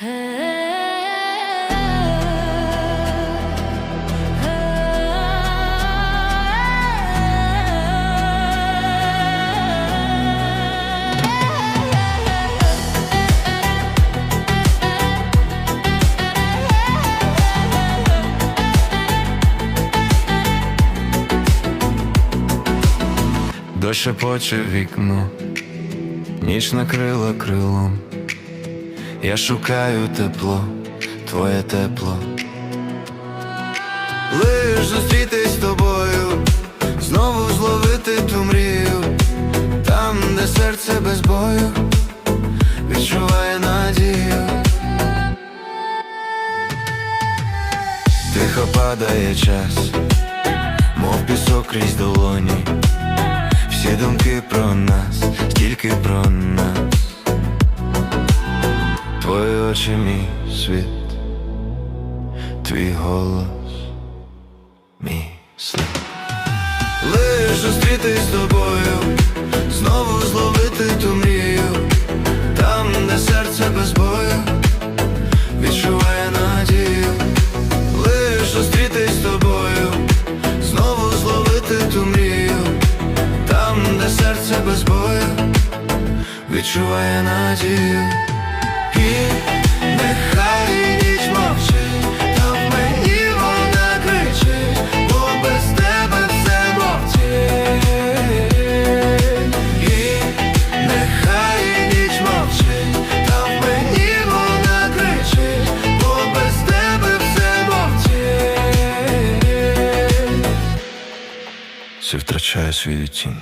Дощ шепоче вікно, ніч накрила крилом. Я шукаю тепло, твоє тепло. Лиш зустрітись з тобою, знову зловити ту мрію, там, де серце без бою, відчуває надію. Тихо падає час, мов пісок крізь долоні. Всі думки про нас, тільки про нас. Очі, мій світ, твій голос, мій слід. Лиш зустрітись з тобою, знову зловити ту мрію, там, де серце без бою, відчуває надію. Лиш зустрітись з тобою, знову зловити ту мрію, там, де серце без бою, відчуває надію. Втрачає свій відтінь.